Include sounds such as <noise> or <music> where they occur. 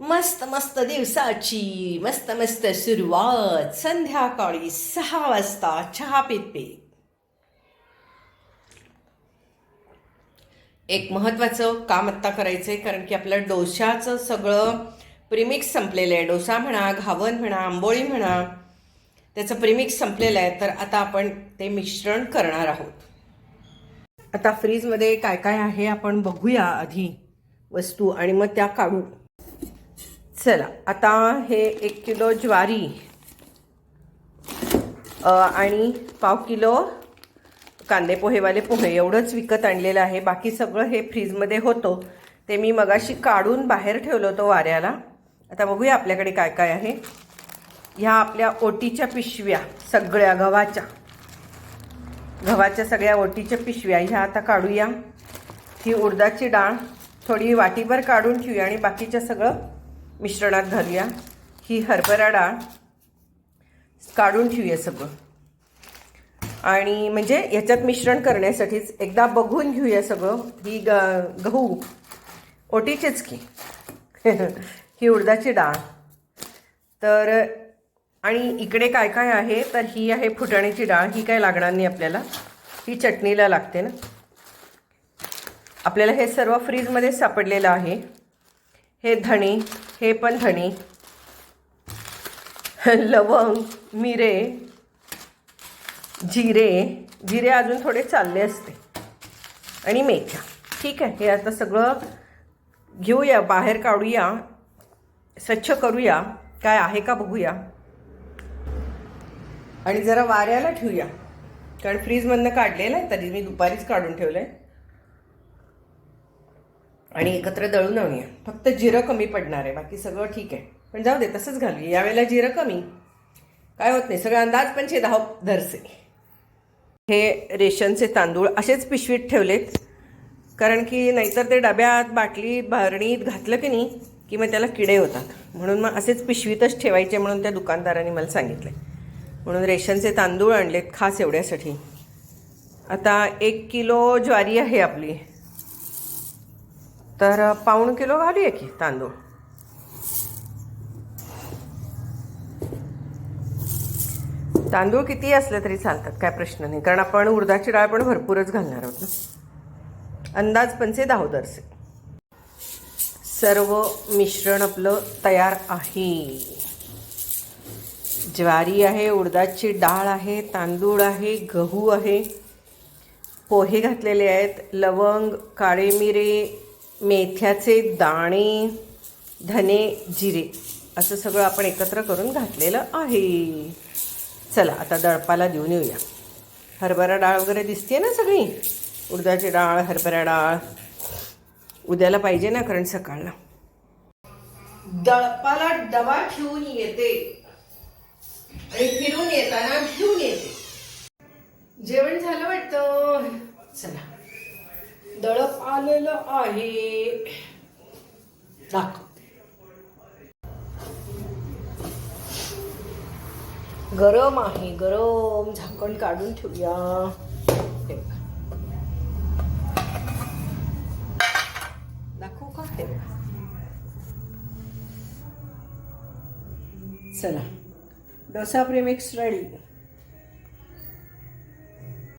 मस्त मस्त दिवसाची मस्त मस्त सुरुवात. संध्याकाळी सहा वाजता चहा पित पित. एक महत्त्वाचं काम आत्ता करायचं आहे कारण की आपलं डोशाचं सगळं प्रिमिक्स संपलेलं आहे. डोसा म्हणा घावन म्हणा आंबोळी म्हणा त्याचं प्रिमिक्स संपलेलं आहे. तर आता आपण ते मिश्रण करणार आहोत. आता फ्रीजमध्ये काय काय आहे आपण बघूया आधी वस्तू आणि मग त्या काढू. चला आता हे एक किलो ज्वारी आणि पाव किलो कांदे पोहेवाले पोहे. एवढंच विकत आणलेलं आहे. बाकी सगळं हे फ्रीजमध्ये होतं. ते मी मगाशी काढून बाहेर ठेवलं होतं वाऱ्याला. आता बघूया आपल्याकडे काय काय आहे. ह्या आपल्या ओटीच्या पिशव्या सगळ्या गव्हाच्या. गव्हाच्या सगळ्या ओटीच्या पिशव्या. ह्या आता काढूया. ही उडदाची डाळ थोडी वाटीभर काढून ठेवूया आणि बाकीच्या सगळं मिश्रणात घालूया. ही हरभरा डाळ काढून ठेवूया सगळं. आणि म्हणजे याच्यात मिश्रण करण्यासाठीच एकदा बघून घेऊया सगळं. ही ग गहू ओटीचेच की. <laughs> ही उडदाची डाळ. तर आणि इकडे काय काय आहे? तर ही आहे फुटाण्याची डाळ. ही काय लागणार नाही आपल्याला. ही चटणीला लागते ना. आपल्याला हे सर्व फ्रीजमध्ये सापडलेलं आहे. हे धणे हे पण धणे लवंग मिरे जिरे. जिरे अजून थोडे चालले असते. आणि मेथ्या. ठीक आहे हे आता सगळं घेऊया बाहेर काढूया. स्वच्छ करूया. काय आहे का बघूया. आणि जरा वाऱ्याला ठेवूया. कारण फ्रीजमधनं काढलेलं आहे तरी मी दुपारीच काढून ठेवलं आहे आणि एकत्र दळून आणूया. फक्त जिरं कमी पडणार आहे बाकी सगळं ठीक आहे. पण जाऊ दे तसंच घालूया. यावेळेला जिरं कमी. काय होत नाही सगळं अंदाज पण छे धाव धरसे. हे रेशनचे तांदूळ असेच पिशवीत ठेवलेत. कारण की नाहीतर ते डब्यात बाटली भरणीत घातलं की नाही की मग त्याला किडे होतात. म्हणून मग असेच पिशवीतच ठेवायचे म्हणून त्या दुकानदाराने मला सांगितले म्हणून रेशनचे तांदूळ आणलेत खास एवढ्यासाठी. आता एक किलो ज्वारी आहे आपली. तर पाऊण किलो घालूया की तांदूळ. तांदूळ किती असले तरी चालतात काय प्रश्न नाही. कारण आपण उडदाची डाळ पण भरपूरच घालणार आहोत ना. अंदाज पंचे दरसे. सर्व मिश्रण आपलं तयार आहे. ज्वारी आहे उडदाची डाळ आहे तांदूळ आहे गहू आहे. पोहे घातलेले आहेत लवंग काळे मिरे मेथ्याचे दाणे धने जिरे असं सगळं आपण एकत्र करून घातलेलं आहे. चला आता दळपाला देऊन येऊया. हरभरा डाळ वगैरे दिसते ना सगळी? उडदाची डाळ हरभरा डाळ. उद्याला पाहिजे ना कारण सकाळला. दळपाला डबा ठेवून येते. आणि फिरून येताना घेऊन येते. जेवण झालं वाटतं? दळप आलेलं आहे. दाखव. गरम आहे गरम. झाकण काढून ठेवूया. दाखवू का? ते चला. Dosa premix ready